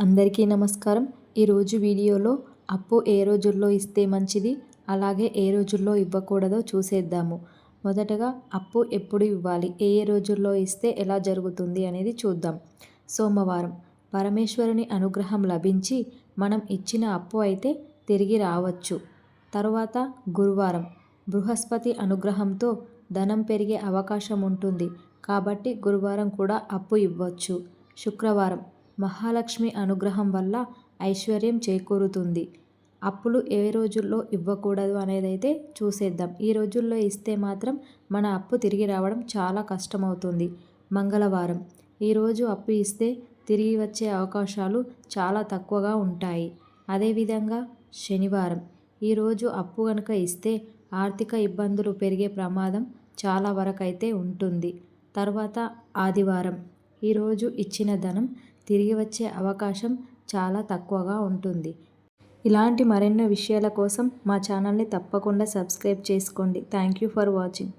అందరికీ నమస్కారం. ఈరోజు వీడియోలో అప్పు ఏ రోజుల్లో ఇస్తే మంచిది? అలాగే ఏ రోజుల్లో ఇవ్వకూడదో చూసేద్దాము. మొదటగా అప్పు ఎప్పుడు ఇవ్వాలి? ఏ ఏ రోజుల్లో ఇస్తే ఎలా జరుగుతుంది అనేది చూద్దాం. సోమవారం. పరమేశ్వరుని అనుగ్రహం లభించి మనం ఇచ్చిన అప్పు అయితే తిరిగి రావచ్చు. తరువాత గురువారం. బృహస్పతి అనుగ్రహంతో ధనం పెరిగే అవకాశం ఉంటుంది. కాబట్టి గురువారం కూడా అప్పు ఇవ్వచ్చు. శుక్రవారం. మహాలక్ష్మి అనుగ్రహం వల్ల ఐశ్వర్యం చేకూరుతుంది. అప్పులు ఏ రోజుల్లో ఇవ్వకూడదు అనేది అయితే చూసేద్దాం. ఈ రోజుల్లో ఇస్తే మాత్రం మన అప్పు తిరిగి రావడం చాలా కష్టమవుతుంది. మంగళవారం. ఈరోజు అప్పు ఇస్తే తిరిగి వచ్చే అవకాశాలు చాలా తక్కువగా ఉంటాయి. అదేవిధంగా శనివారం. ఈరోజు అప్పు కనుక ఇస్తే ఆర్థిక ఇబ్బందులు పెరిగే ప్రమాదం చాలా వరకైతే ఉంటుంది. తర్వాత ఆదివారం. ఈరోజు ఇచ్చిన ధనం తిరిగి వచ్చే అవకాశం చాలా తక్కువగా ఉంటుంది. ఇలాంటి మరెన్నో విషయాల కోసం మా ఛానల్ని తప్పకుండా సబ్స్క్రైబ్ చేసుకోండి. Thank you for watching.